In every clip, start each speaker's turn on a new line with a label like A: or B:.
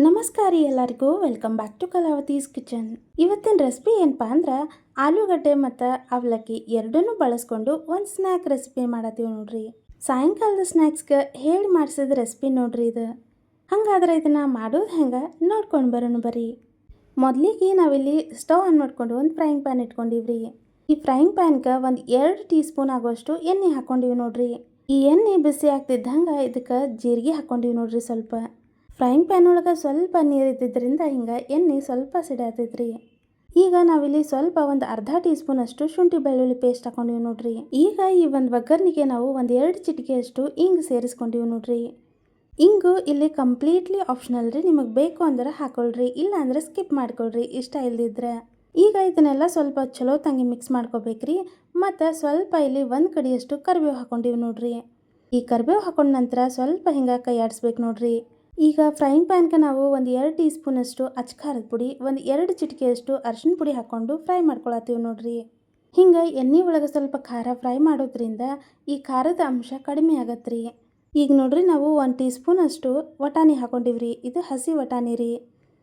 A: ನಮಸ್ಕಾರ ಎಲ್ಲರಿಗೂ, welcome back to Kalavathi's kitchen. ಇವತ್ತಿನ ರೆಸಿಪಿ ಏನಪ್ಪಾ ಅಂದ್ರೆ, ಆಲೂಗಡ್ಡೆ ಮತ್ತು ಅವಲಕ್ಕಿ ಎರಡನ್ನೂ ಬಳಸ್ಕೊಂಡು ಒಂದು ಸ್ನ್ಯಾಕ್ ರೆಸಿಪಿ ಮಾಡತ್ತೀವಿ ನೋಡ್ರಿ. ಸಾಯಂಕಾಲದ ಸ್ನ್ಯಾಕ್ಸ್ಗೆ ಹೇಳಿ ಮಾಡಿಸಿದ ರೆಸಿಪಿ ನೋಡ್ರಿ ಇದು. ಹಂಗಾದ್ರೆ ಇದನ್ನು ಮಾಡೋದು ಹೆಂಗೆ ನೋಡ್ಕೊಂಡು ಬರೋಣ ಬರ್ರಿ. ಮೊದಲಿಗೆ ನಾವಿಲ್ಲಿ ಸ್ಟವ್ ಆನ್ ಮಾಡಿಕೊಂಡು ಒಂದು ಫ್ರೈಯಿಂಗ್ ಪ್ಯಾನ್ ಇಟ್ಕೊಂಡಿವ್ರಿ. ಈ ಫ್ರೈಯಿಂಗ್ ಪ್ಯಾನ್ಗೆ ಒಂದು ಎರಡು ಟೀ ಸ್ಪೂನ್ ಆಗುವಷ್ಟು ಎಣ್ಣೆ ಹಾಕ್ಕೊಂಡಿವಿ ನೋಡ್ರಿ. ಈ ಎಣ್ಣೆ ಬಿಸಿ ಆಗ್ತಿದ್ದಂಗೆ ಇದಕ್ಕೆ ಜೀರಿಗೆ ಹಾಕ್ಕೊಂಡಿವಿ ನೋಡ್ರಿ ಸ್ವಲ್ಪ. ಫ್ರೈಯಿಂಗ್ ಪ್ಯಾನ್ ಒಳಗೆ ಸ್ವಲ್ಪ ನೀರು ಇದ್ದಿದ್ದರಿಂದ ಹಿಂಗೆ ಎಣ್ಣೆ ಸ್ವಲ್ಪ ಸಿಡಾತೈತ್ರಿ ಈಗ ನಾವಿಲ್ಲಿ ಸ್ವಲ್ಪ ಒಂದು ಅರ್ಧ ಟೀ ಸ್ಪೂನ್ ಅಷ್ಟು ಶುಂಠಿ ಬೆಳ್ಳುಳ್ಳಿ ಪೇಸ್ಟ್ ಹಾಕೊಂಡಿವಿ ನೋಡ್ರಿ. ಈಗ ಈ ಒಂದು ಒಗ್ಗರ್ನಿಗೆ ನಾವು ಒಂದು ಎರಡು ಚಿಟಿಕೆಯಷ್ಟು ಇಂಗು ಸೇರಿಸ್ಕೊಂಡಿವಿ ನೋಡ್ರಿ. ಇಂಗು ಇಲ್ಲಿ ಕಂಪ್ಲೀಟ್ಲಿ ಆಪ್ಷನಲ್ ರೀ, ನಿಮಗೆ ಬೇಕು ಅಂದ್ರೆ ಹಾಕೊಳ್ರಿ, ಇಲ್ಲ ಅಂದ್ರೆ ಸ್ಕಿಪ್ ಮಾಡ್ಕೊಳ್ರಿ, ಇಷ್ಟ ಇಲ್ದಿದ್ರೆ. ಈಗ ಇದನ್ನೆಲ್ಲ ಸ್ವಲ್ಪ ಚಲೋ ತಂಗಿ ಮಿಕ್ಸ್ ಮಾಡ್ಕೋಬೇಕ್ರಿ, ಮತ್ತು ಸ್ವಲ್ಪ ಇಲ್ಲಿ ಒಂದು ಕಡಿಯಷ್ಟು ಕರಿಬೇವು ಹಾಕೊಂಡಿವಿ ನೋಡ್ರಿ. ಈ ಕರಿಬೇವು ಹಾಕೊಂಡ ನಂತರ ಸ್ವಲ್ಪ ಹಿಂಗೆ ಕೈ ಆಡಿಸ್ಬೇಕು ನೋಡ್ರಿ. ಈಗ ಫ್ರೈಯಿಂಗ್ ಪ್ಯಾನ್ಗೆ ನಾವು ಒಂದು ಎರಡು ಟೀ ಸ್ಪೂನಷ್ಟು ಅಚ್ಕಾರದ ಪುಡಿ, ಒಂದು ಎರಡು ಚಿಟಿಕೆಯಷ್ಟು ಅರಿಶಿನ ಪುಡಿ ಹಾಕ್ಕೊಂಡು ಫ್ರೈ ಮಾಡ್ಕೊಳತ್ತೀವಿ ನೋಡ್ರಿ. ಹಿಂಗೆ ಎಣ್ಣೆ ಒಳಗೆ ಸ್ವಲ್ಪ ಖಾರ ಫ್ರೈ ಮಾಡೋದ್ರಿಂದ ಈ ಖಾರದ ಅಂಶ ಕಡಿಮೆ ಆಗತ್ತೆ ರೀ ಈಗ ನೋಡ್ರಿ ನಾವು ಒಂದು ಟೀ ಸ್ಪೂನಷ್ಟು ವಟಾಣಿ ಹಾಕೊಂಡಿವ್ರಿ, ಇದು ಹಸಿ ವಟಾಣಿ ರೀ.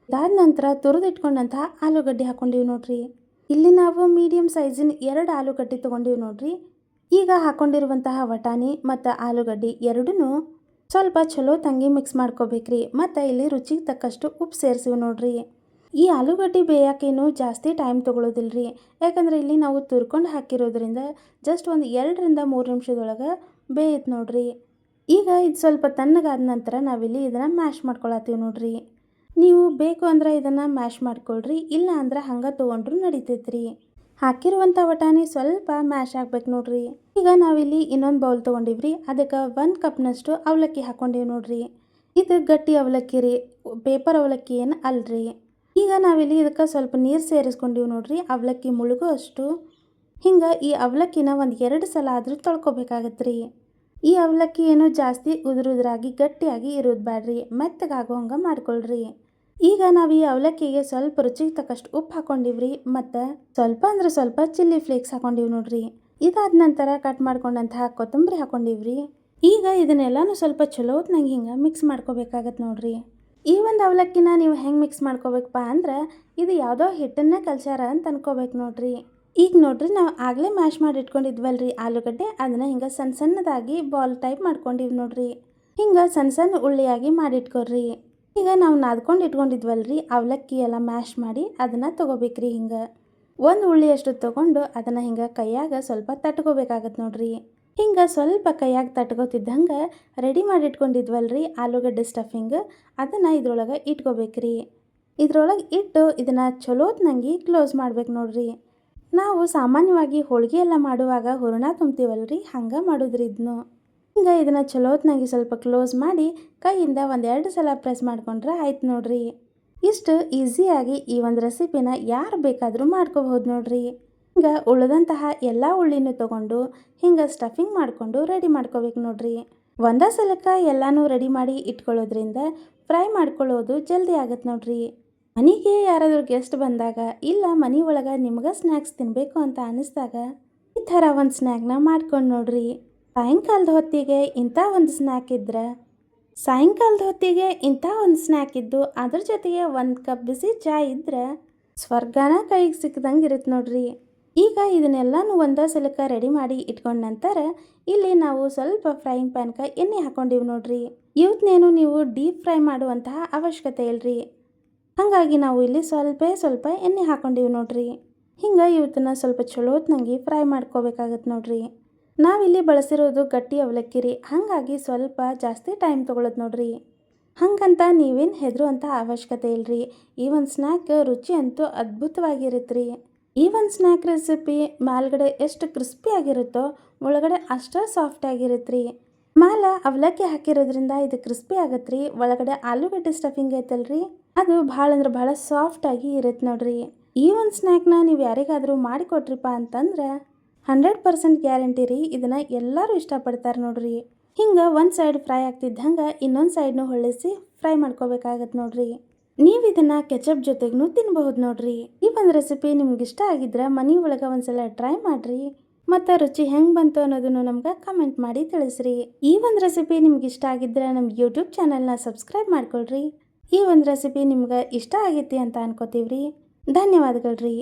A: ಅದಾದ ನಂತರ ತುರಿದಿಟ್ಕೊಂಡಂಥ ಆಲೂಗಡ್ಡೆ ಹಾಕೊಂಡಿವಿ ನೋಡ್ರಿ. ಇಲ್ಲಿ ನಾವು ಮೀಡಿಯಮ್ ಸೈಜಿನ ಎರಡು ಆಲೂಗಡ್ಡೆ ತೊಗೊಂಡಿವಿ ನೋಡ್ರಿ. ಈಗ ಹಾಕೊಂಡಿರುವಂತಹ ವಟಾಣಿ ಮತ್ತು ಆಲೂಗಡ್ಡೆ ಎರಡೂ ಸ್ವಲ್ಪ ಚಲೋ ತಂಗಿ ಮಿಕ್ಸ್ ಮಾಡ್ಕೋಬೇಕ್ರಿ, ಮತ್ತು ಇಲ್ಲಿ ರುಚಿಗೆ ತಕ್ಕಷ್ಟು ಉಪ್ಪು ಸೇರಿಸಿವಿ ನೋಡ್ರಿ. ಈ ಆಲೂಗಡ್ಡೆ ಬೇಯೋಕೇನು ಜಾಸ್ತಿ ಟೈಮ್ ತೊಗೊಳೋದಿಲ್ರಿ, ಯಾಕಂದರೆ ಇಲ್ಲಿ ನಾವು ತುರ್ಕೊಂಡು ಹಾಕಿರೋದ್ರಿಂದ ಜಸ್ಟ್ ಒಂದು ಎರಡರಿಂದ ಮೂರು ನಿಮಿಷದೊಳಗೆ ಬೇಯತ್ ನೋಡ್ರಿ. ಈಗ ಇದು ಸ್ವಲ್ಪ ತಣ್ಣಗಾದ ನಂತರ ನಾವಿಲ್ಲಿ ಇದನ್ನು ಮ್ಯಾಶ್ ಮಾಡ್ಕೊಳತ್ತೀವಿ ನೋಡ್ರಿ. ನೀವು ಬೇಕು ಅಂದ್ರೆ ಇದನ್ನು ಮ್ಯಾಶ್ ಮಾಡ್ಕೊಳ್ರಿ ಇಲ್ಲ ಅಂದ್ರೆ ಹಂಗೆ ತೊಗೊಂಡ್ರು ನಡಿತೈತ್ರಿ. ಹಾಕಿರುವಂಥ ವಟಾಣಿ ಸ್ವಲ್ಪ ಮ್ಯಾಶ್ ಆಗ್ಬೇಕು ನೋಡ್ರಿ. ಈಗ ನಾವಿಲ್ಲಿ ಇನ್ನೊಂದು ಬೌಲ್ ತೊಗೊಂಡಿವ್ರಿ. ಅದಕ್ಕೆ ಒಂದು ಕಪ್ನಷ್ಟು ಅವಲಕ್ಕಿ ಹಾಕ್ಕೊಂಡಿವಿ ನೋಡ್ರಿ. ಇದು ಗಟ್ಟಿ ಅವಲಕ್ಕಿ ರೀ ಪೇಪರ್ ಅವಲಕ್ಕಿ ಏನು ಅಲ್ರಿ. ಈಗ ನಾವಿಲ್ಲಿ ಇದಕ್ಕೆ ಸ್ವಲ್ಪ ನೀರು ಸೇರಿಸ್ಕೊಂಡಿವಿ ನೋಡ್ರಿ. ಅವಲಕ್ಕಿ ಮುಳುಗು ಅಷ್ಟು. ಹಿಂಗೆ ಈ ಅವಲಕ್ಕಿನ ಒಂದು ಎರಡು ಸಲ ಆದರೂ ತೊಳ್ಕೊಬೇಕಾಗತ್ತೆ ರೀ ಈ ಅವಲಕ್ಕಿ ಏನು ಜಾಸ್ತಿ ಉದುರುದ್ರಾಗಿ ಗಟ್ಟಿಯಾಗಿ ಇರೋದು ಬ್ಯಾಡ್ರಿ. ಮೆತ್ತಗಾಗೋ ಹಂಗೆ ಮಾಡ್ಕೊಳ್ರಿ. ಈಗ ನಾವು ಈ ಅವಲಕ್ಕಿಗೆ ಸ್ವಲ್ಪ ರುಚಿಗೆ ತಕ್ಕಷ್ಟು ಉಪ್ಪು ಹಾಕೊಂಡಿವ್ರಿ, ಮತ್ತು ಸ್ವಲ್ಪ ಅಂದ್ರೆ ಸ್ವಲ್ಪ ಚಿಲ್ಲಿ ಫ್ಲೇಕ್ಸ್ ಹಾಕೊಂಡಿವಿ ನೋಡ್ರಿ. ಇದಾದ ನಂತರ ಕಟ್ ಮಾಡ್ಕೊಂಡಂತಹ ಕೊತ್ತಂಬರಿ ಹಾಕೊಂಡಿವ್ರಿ. ಈಗ ಇದನ್ನೆಲ್ಲನೂ ಸ್ವಲ್ಪ ಚಲೋ ನಂಗೆ ಹಿಂಗೆ ಮಿಕ್ಸ್ ಮಾಡ್ಕೋಬೇಕಾಗತ್ತೆ ನೋಡ್ರಿ. ಈ ಒಂದು ಅವಲಕ್ಕಿನ ನೀವು ಹೆಂಗೆ ಮಿಕ್ಸ್ ಮಾಡ್ಕೋಬೇಕಪ್ಪ ಅಂದ್ರೆ ಇದು ಯಾವುದೋ ಹಿಟ್ಟನ್ನ ಕಲ್ಸ್ಯಾರ ಅಂತ ಅನ್ಕೋಬೇಕು ನೋಡ್ರಿ. ಈಗ ನೋಡ್ರಿ ನಾವು ಆಗಲೇ ಮ್ಯಾಶ್ ಮಾಡಿ ಇಟ್ಕೊಂಡಿದ್ವಲ್ರಿ ಆಲೂಗಡ್ಡೆ, ಅದನ್ನ ಹಿಂಗೆ ಸಣ್ಣ ಸಣ್ಣದಾಗಿ ಬಾಲ್ ಟೈಪ್ ಮಾಡ್ಕೊಂಡಿವಿ ನೋಡ್ರಿ. ಹಿಂಗೆ ಸಣ್ಣ ಸಣ್ಣ ಉಳ್ಳಿಯಾಗಿ ಮಾಡಿಟ್ಕೊಡ್ರಿ. ಈಗ ನಾವು ನಾದ್ಕೊಂಡು ಇಟ್ಕೊಂಡಿದ್ವಲ್ರಿ, ಅವಲಕ್ಕಿ ಎಲ್ಲ ಮ್ಯಾಶ್ ಮಾಡಿ ಅದನ್ನು ತೊಗೋಬೇಕ್ರಿ ಹಿಂಗೆ. ಒಂದು ಉಳ್ಳಿಯಷ್ಟು ತೊಗೊಂಡು ಅದನ್ನು ಹಿಂಗೆ ಕೈಯಾಗ ಸ್ವಲ್ಪ ತಟ್ಕೋಬೇಕಾಗತ್ತೆ ನೋಡ್ರಿ. ಹಿಂಗೆ ಸ್ವಲ್ಪ ಕೈಯಾಗ ತಟ್ಕೋತಿದ್ದಂಗೆ ರೆಡಿ ಮಾಡಿ ಇಟ್ಕೊಂಡಿದ್ವಲ್ರಿ ಆಲೂಗಡ್ಡೆ ಸ್ಟಫಿಂಗ್ ಅದನ್ನು ಇದ್ರೊಳಗೆ ಇಟ್ಕೋಬೇಕ್ರಿ. ಇದ್ರೊಳಗೆ ಇಟ್ಟು ಇದನ್ನು ಚಲೋತ್ನಂಗೆ ಕ್ಲೋಸ್ ಮಾಡ್ಬೇಕು ನೋಡ್ರಿ. ನಾವು ಸಾಮಾನ್ಯವಾಗಿ ಹೋಳಿಗೆ ಎಲ್ಲ ಮಾಡುವಾಗ ಹೂರಣ ತುಂಬ್ತೀವಲ್ರಿ, ಹಂಗೆ ಮಾಡೋದ್ರಿ ಇದನ್ನು ಹಿಂಗೆ ಇದನ್ನು ಚಲೋತ್ನಾಗಿ ಸ್ವಲ್ಪ ಕ್ಲೋಸ್ ಮಾಡಿ ಕೈಯಿಂದ ಒಂದೆರಡು ಸಲ ಪ್ರೆಸ್ ಮಾಡಿಕೊಂಡ್ರೆ ಆಯ್ತು ನೋಡ್ರಿ. ಇಷ್ಟು ಈಸಿಯಾಗಿ ಈ ಒಂದು ರೆಸಿಪಿನ ಯಾರು ಬೇಕಾದರೂ ಮಾಡ್ಕೋಬಹುದು ನೋಡ್ರಿ. ಹಿಂಗೆ ಉಳಿದಂತಹ ಎಲ್ಲ ಉಳ್ಳಿನೂ ತೊಗೊಂಡು ಹಿಂಗೆ ಸ್ಟಫಿಂಗ್ ಮಾಡಿಕೊಂಡು ರೆಡಿ ಮಾಡ್ಕೋಬೇಕು ನೋಡ್ರಿ. ಒಂದೇ ಸಲಕ್ಕೆ ಎಲ್ಲನೂ ರೆಡಿ ಮಾಡಿ ಇಟ್ಕೊಳ್ಳೋದ್ರಿಂದ ಫ್ರೈ ಮಾಡ್ಕೊಳ್ಳೋದು ಜಲ್ದಿ ಆಗತ್ತೆ ನೋಡ್ರಿ. ಮನೆಗೆ ಯಾರಾದರೂ ಗೆಸ್ಟ್ ಬಂದಾಗ ಇಲ್ಲ ಮನೆ ಒಳಗೆ ನಿಮ್ಗೆ ಸ್ನ್ಯಾಕ್ಸ್ ತಿನ್ನಬೇಕು ಅಂತ ಅನ್ನಿಸ್ದಾಗ ಈ ಥರ ಒಂದು ಸ್ನ್ಯಾಕ್ನ ಮಾಡ್ಕೊಂಡು ನೋಡ್ರಿ. ಸಾಯಂಕಾಲದ ಹೊತ್ತಿಗೆ ಇಂಥ ಒಂದು ಸ್ನ್ಯಾಕ್ ಇದ್ರೆ? ಸಾಯಂಕಾಲದ ಹೊತ್ತಿಗೆ ಇಂಥ ಒಂದು ಸ್ನ್ಯಾಕ್ ಇದ್ದು ಅದ್ರ ಜೊತೆಗೆ ಒಂದು ಕಪ್ ಬಿಸಿ ಚಾಯ್ ಇದ್ರೆ ಸ್ವರ್ಗನ ಕೈಗೆ ಸಿಕ್ಕದಂಗೆ ಇರುತ್ತೆ ನೋಡ್ರಿ. ಈಗ ಇದನ್ನೆಲ್ಲನೂ ಒಂದೇ ಸಲಕ ರೆಡಿ ಮಾಡಿ ಇಟ್ಕೊಂಡ ನಂತರ ಇಲ್ಲಿ ನಾವು ಸ್ವಲ್ಪ ಫ್ರೈಯಿಂಗ್ ಪ್ಯಾನ್ಗೆ ಎಣ್ಣೆ ಹಾಕೊಂಡಿವಿ ನೋಡ್ರಿ. ಇವತ್ತೇನು ನೀವು ಡೀಪ್ ಫ್ರೈ ಮಾಡುವಂತಹ ಅವಶ್ಯಕತೆ ಇಲ್ರಿ. ಹಾಗಾಗಿ ನಾವು ಇಲ್ಲಿ ಸ್ವಲ್ಪ ಸ್ವಲ್ಪ ಎಣ್ಣೆ ಹಾಕೊಂಡಿವಿ ನೋಡ್ರಿ. ಹಿಂಗೆ ಇವತ್ತನ್ನ ಸ್ವಲ್ಪ ಚಲೋ ಹೊತ್ನಂಗೆ ಫ್ರೈ ಮಾಡ್ಕೋಬೇಕಾಗತ್ತೆ ನೋಡ್ರಿ. ನಾವಿಲ್ಲಿ ಬಳಸಿರೋದು ಗಟ್ಟಿ ಅವಲಕ್ಕಿ ರೀ. ಹಾಗಾಗಿ ಸ್ವಲ್ಪ ಜಾಸ್ತಿ ಟೈಮ್ ತೊಗೊಳೋದು ನೋಡ್ರಿ. ಹಂಗಂತ ನೀವೇನು ಹೆದರುವಂಥ ಅವಶ್ಯಕತೆ ಇಲ್ರಿ. ಈ ಒಂದು ಸ್ನ್ಯಾಕ್ ರುಚಿ ಅಂತೂ ಅದ್ಭುತವಾಗಿರುತ್ತೆ ರೀ. ಈ ಒಂದು ಸ್ನ್ಯಾಕ್ ರೆಸಿಪಿ ಮೇಲ್ಗಡೆ ಎಷ್ಟು ಕ್ರಿಸ್ಪಿ ಆಗಿರುತ್ತೋ, ಒಳಗಡೆ ಅಷ್ಟೇ ಸಾಫ್ಟ್ ಆಗಿರುತ್ತೆ ರೀ. ಮ್ಯಾಲ ಅವಲಕ್ಕಿ ಹಾಕಿರೋದ್ರಿಂದ ಇದು ಕ್ರಿಸ್ಪಿ ಆಗತ್ತೆ ರೀ. ಒಳಗಡೆ ಆಲೂಗಡ್ಡೆ ಸ್ಟಫಿಂಗ್ ಐತಲ್ರಿ. ಅದು ಭಾಳ ಅಂದ್ರೆ ಭಾಳ ಸಾಫ್ಟಾಗಿ ಇರುತ್ತೆ ನೋಡ್ರಿ. ಈ ಒಂದು ಸ್ನ್ಯಾಕ್ನ ನೀವು ಯಾರಿಗಾದರೂ ಮಾಡಿಕೊಟ್ರಿಪ್ಪ ಅಂತಂದ್ರೆ ಹಂಡ್ರೆಡ್ ಪರ್ಸೆಂಟ್ ಗ್ಯಾರಂಟಿ ರೀ, ಇದನ್ನು ಎಲ್ಲರೂ ಇಷ್ಟಪಡ್ತಾರೆ ನೋಡ್ರಿ. ಹಿಂಗೆ ಒಂದು ಸೈಡ್ ಫ್ರೈ ಆಗ್ತಿದ್ದಂಗೆ ಇನ್ನೊಂದು ಸೈಡ್ನು ಹೊಳಿಸಿ ಫ್ರೈ ಮಾಡ್ಕೋಬೇಕಾಗತ್ತೆ ನೋಡ್ರಿ. ನೀವು ಇದನ್ನು ಕೆಚಪ್ ಜೊತೆಗೂ ತಿನ್ಬಹುದು ನೋಡ್ರಿ. ಈ ಒಂದು ರೆಸಿಪಿ ನಿಮ್ಗೆ ಇಷ್ಟ ಆಗಿದ್ರೆ ಮನೆ ಒಳಗೆ ಒಂದ್ಸಲ ಟ್ರೈ ಮಾಡಿರಿ. ಮತ್ತು ರುಚಿ ಹೆಂಗೆ ಬಂತು ಅನ್ನೋದನ್ನು ನಮ್ಗೆ ಕಮೆಂಟ್ ಮಾಡಿ ತಿಳಿಸ್ರಿ. ಈ ಒಂದು ರೆಸಿಪಿ ನಿಮ್ಗೆ ಇಷ್ಟ ಆಗಿದ್ರೆ ನಮ್ಮ ಯೂಟ್ಯೂಬ್ ಚಾನಲ್ನ ಸಬ್ಸ್ಕ್ರೈಬ್ ಮಾಡ್ಕೊಳ್ರಿ. ಈ ಒಂದು ರೆಸಿಪಿ ನಿಮ್ಗೆ ಇಷ್ಟ ಆಗೈತಿ ಅಂತ ಅನ್ಕೋತೀವಿ ರೀ ಧನ್ಯವಾದಗಳು ರೀ